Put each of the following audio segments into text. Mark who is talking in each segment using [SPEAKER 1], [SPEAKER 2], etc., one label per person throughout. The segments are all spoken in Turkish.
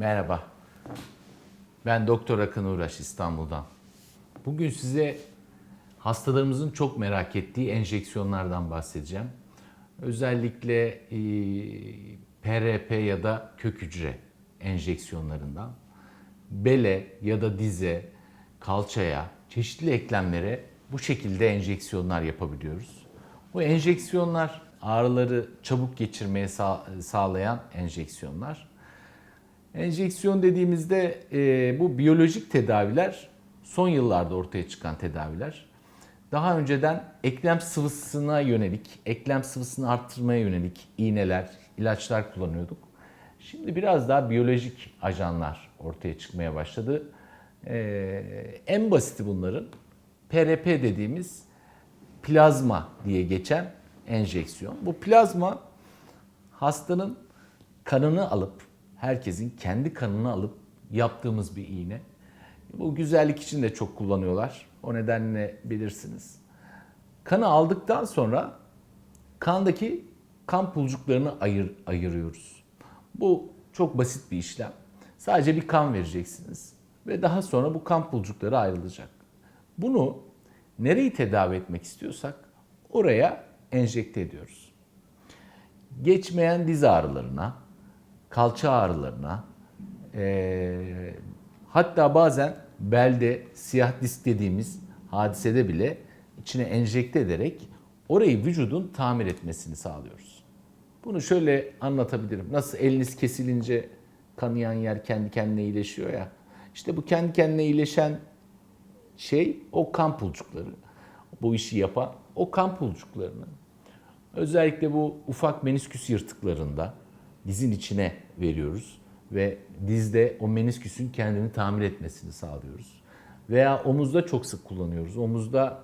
[SPEAKER 1] Merhaba. Ben Doktor Akın Uğraş İstanbul'dan. Bugün size hastalarımızın çok merak ettiği enjeksiyonlardan bahsedeceğim. Özellikle e, PRP ya da kök hücre enjeksiyonlarından. Bele ya da dize, kalçaya, çeşitli eklemlere bu şekilde enjeksiyonlar yapabiliyoruz. Bu enjeksiyonlar ağrıları çabuk geçirmeye sağ- sağlayan enjeksiyonlar. Enjeksiyon dediğimizde e, bu biyolojik tedaviler son yıllarda ortaya çıkan tedaviler. Daha önceden eklem sıvısına yönelik, eklem sıvısını arttırmaya yönelik iğneler, ilaçlar kullanıyorduk. Şimdi biraz daha biyolojik ajanlar ortaya çıkmaya başladı. E, en basiti bunların PRP dediğimiz plazma diye geçen enjeksiyon. Bu plazma hastanın kanını alıp, herkesin kendi kanını alıp yaptığımız bir iğne. Bu güzellik için de çok kullanıyorlar. O nedenle bilirsiniz. Kanı aldıktan sonra kandaki kan pulcuklarını ayır, ayırıyoruz. Bu çok basit bir işlem. Sadece bir kan vereceksiniz ve daha sonra bu kan pulcukları ayrılacak. Bunu nereyi tedavi etmek istiyorsak oraya enjekte ediyoruz geçmeyen diz ağrılarına, kalça ağrılarına, eee, hatta bazen belde siyah disk dediğimiz hadisede bile içine enjekte ederek orayı vücudun tamir etmesini sağlıyoruz. Bunu şöyle anlatabilirim. Nasıl eliniz kesilince kanayan yer kendi kendine iyileşiyor ya. İşte bu kendi kendine iyileşen şey o kan pulcukları. Bu işi yapan o kan pulcuklarını Özellikle bu ufak menisküs yırtıklarında dizin içine veriyoruz ve dizde o menisküsün kendini tamir etmesini sağlıyoruz. Veya omuzda çok sık kullanıyoruz. Omuzda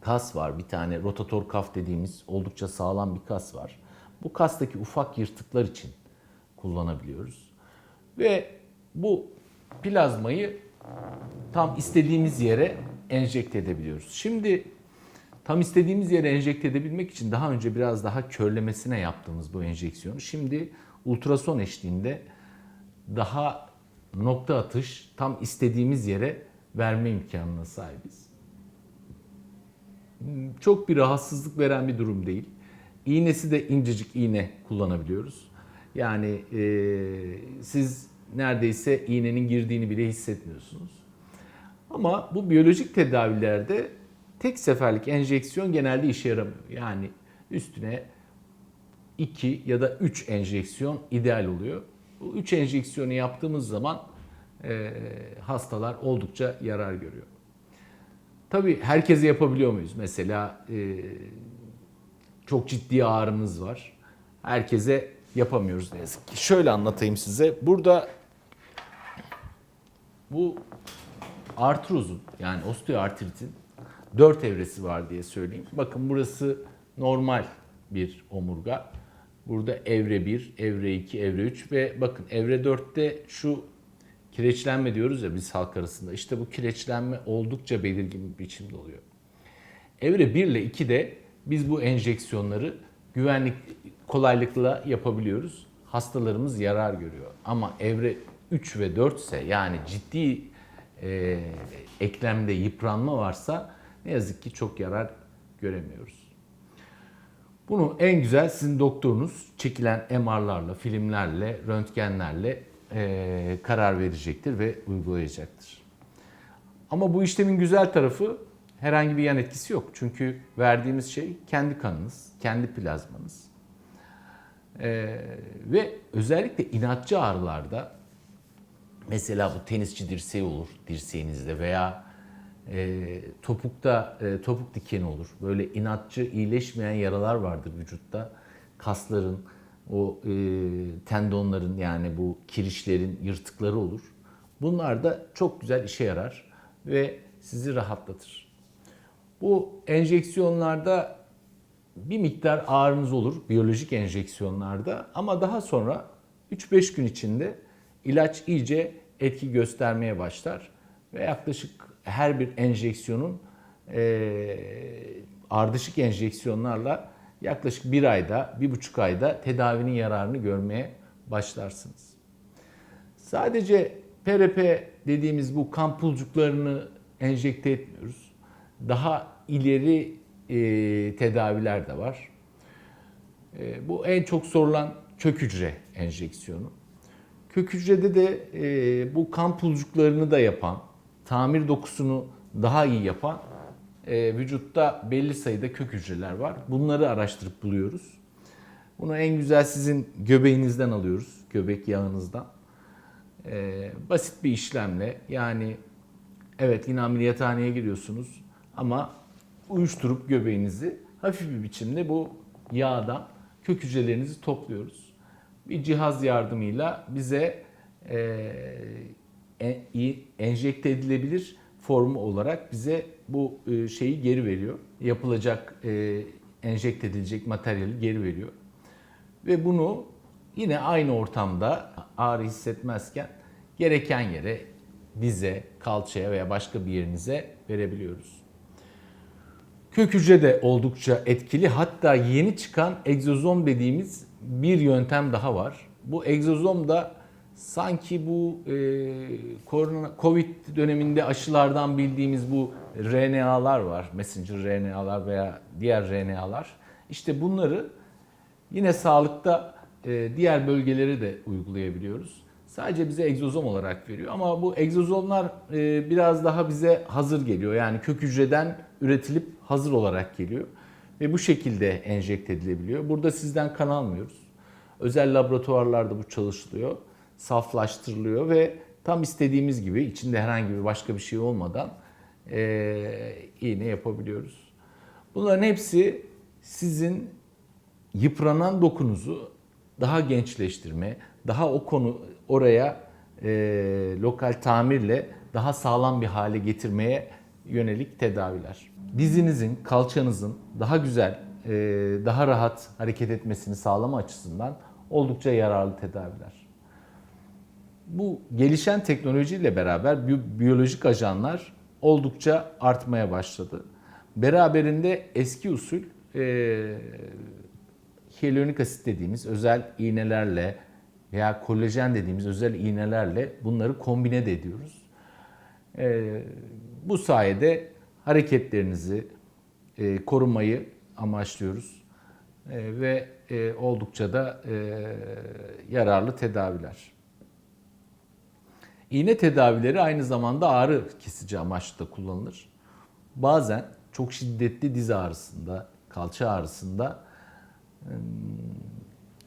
[SPEAKER 1] kas var. Bir tane rotator kaf dediğimiz oldukça sağlam bir kas var. Bu kastaki ufak yırtıklar için kullanabiliyoruz. Ve bu plazmayı tam istediğimiz yere enjekte edebiliyoruz. Şimdi tam istediğimiz yere enjekte edebilmek için daha önce biraz daha körlemesine yaptığımız bu enjeksiyonu şimdi ultrason eşliğinde daha nokta atış tam istediğimiz yere verme imkanına sahibiz. Çok bir rahatsızlık veren bir durum değil. İğnesi de incecik iğne kullanabiliyoruz. Yani e, siz neredeyse iğnenin girdiğini bile hissetmiyorsunuz. Ama bu biyolojik tedavilerde tek seferlik enjeksiyon genelde işe yaramıyor. Yani üstüne 2 ya da 3 enjeksiyon ideal oluyor. Bu 3 enjeksiyonu yaptığımız zaman e, hastalar oldukça yarar görüyor. Tabii herkese yapabiliyor muyuz? Mesela e, çok ciddi ağrınız var. Herkese yapamıyoruz ne yazık ki. Şöyle anlatayım size. Burada bu artrozun yani osteoartritin 4 evresi var diye söyleyeyim. Bakın burası normal bir omurga. Burada evre 1, evre 2, evre 3 ve bakın evre 4'te şu kireçlenme diyoruz ya biz halk arasında. İşte bu kireçlenme oldukça belirgin bir biçimde oluyor. Evre 1 ile 2'de biz bu enjeksiyonları güvenlik kolaylıkla yapabiliyoruz. Hastalarımız yarar görüyor. Ama evre 3 ve 4 ise yani ciddi e, eklemde yıpranma varsa ne yazık ki çok yarar göremiyoruz. Bunu en güzel sizin doktorunuz çekilen MR'larla, filmlerle, röntgenlerle e, karar verecektir ve uygulayacaktır. Ama bu işlemin güzel tarafı herhangi bir yan etkisi yok. Çünkü verdiğimiz şey kendi kanınız, kendi plazmanız. E, ve özellikle inatçı ağrılarda mesela bu tenisçi dirseği olur dirseğinizde veya e, topukta e, topuk dikeni olur. Böyle inatçı iyileşmeyen yaralar vardır vücutta. Kasların, o e, tendonların yani bu kirişlerin yırtıkları olur. Bunlar da çok güzel işe yarar ve sizi rahatlatır. Bu enjeksiyonlarda bir miktar ağrınız olur biyolojik enjeksiyonlarda ama daha sonra 3-5 gün içinde ilaç iyice etki göstermeye başlar ve yaklaşık her bir enjeksiyonun e, ardışık enjeksiyonlarla yaklaşık bir ayda, bir buçuk ayda tedavinin yararını görmeye başlarsınız. Sadece PRP dediğimiz bu kan pulcuklarını enjekte etmiyoruz. Daha ileri e, tedaviler de var. E, bu en çok sorulan kök hücre enjeksiyonu. Kök hücrede de e, bu kan pulcuklarını da yapan, tamir dokusunu daha iyi yapan e, vücutta belli sayıda kök hücreler var. Bunları araştırıp buluyoruz. Bunu en güzel sizin göbeğinizden alıyoruz, göbek yağınızdan. E, basit bir işlemle yani evet yine ameliyathaneye giriyorsunuz ama uyuşturup göbeğinizi hafif bir biçimde bu yağdan kök hücrelerinizi topluyoruz. Bir cihaz yardımıyla bize e, enjekte edilebilir formu olarak bize bu e, şeyi geri veriyor. Yapılacak e, enjekte edilecek materyali geri veriyor. Ve bunu yine aynı ortamda ağrı hissetmezken gereken yere dize, kalçaya veya başka bir yerinize verebiliyoruz. Kök hücre de oldukça etkili. Hatta yeni çıkan egzozom dediğimiz bir yöntem daha var. Bu egzozom da sanki bu e, korona, Covid döneminde aşılardan bildiğimiz bu RNA'lar var. Messenger RNA'lar veya diğer RNA'lar. İşte bunları yine sağlıkta e, diğer bölgeleri de uygulayabiliyoruz. Sadece bize egzozom olarak veriyor ama bu egzozomlar e, biraz daha bize hazır geliyor. Yani kök hücreden üretilip hazır olarak geliyor ve bu şekilde enjekte edilebiliyor. Burada sizden kan almıyoruz. Özel laboratuvarlarda bu çalışılıyor, saflaştırılıyor ve tam istediğimiz gibi içinde herhangi bir başka bir şey olmadan e, iğne yapabiliyoruz. Bunların hepsi sizin yıpranan dokunuzu daha gençleştirme, daha o konu oraya e, lokal tamirle daha sağlam bir hale getirmeye yönelik tedaviler. Dizinizin, kalçanızın daha güzel, e, daha rahat hareket etmesini sağlama açısından oldukça yararlı tedaviler. Bu gelişen teknolojiyle beraber biyo- biyolojik ajanlar oldukça artmaya başladı. Beraberinde eski usul e, hyaluronik asit dediğimiz özel iğnelerle veya kolajen dediğimiz özel iğnelerle bunları kombine de ediyoruz. Ee, bu sayede hareketlerinizi e, korumayı amaçlıyoruz Ee, ve e, oldukça da e, yararlı tedaviler. İğne tedavileri aynı zamanda ağrı kesici amaçlı da kullanılır. Bazen çok şiddetli diz ağrısında, kalça ağrısında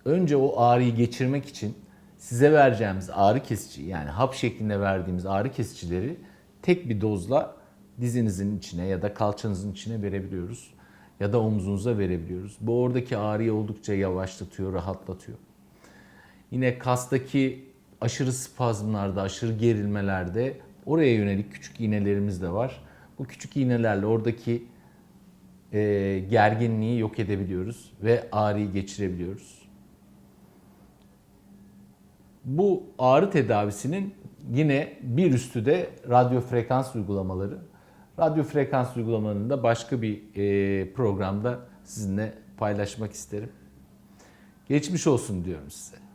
[SPEAKER 1] önce o ağrıyı geçirmek için size vereceğimiz ağrı kesici yani hap şeklinde verdiğimiz ağrı kesicileri tek bir dozla dizinizin içine ya da kalçanızın içine verebiliyoruz ya da omuzunuza verebiliyoruz. Bu oradaki ağrıyı oldukça yavaşlatıyor, rahatlatıyor. Yine kastaki aşırı spazmlarda, aşırı gerilmelerde oraya yönelik küçük iğnelerimiz de var. Bu küçük iğnelerle oradaki e, gerginliği yok edebiliyoruz ve ağrıyı geçirebiliyoruz. Bu ağrı tedavisinin yine bir üstü de radyo frekans uygulamaları. Radyo frekans uygulamalarını da başka bir e, programda sizinle paylaşmak isterim. Geçmiş olsun diyorum size.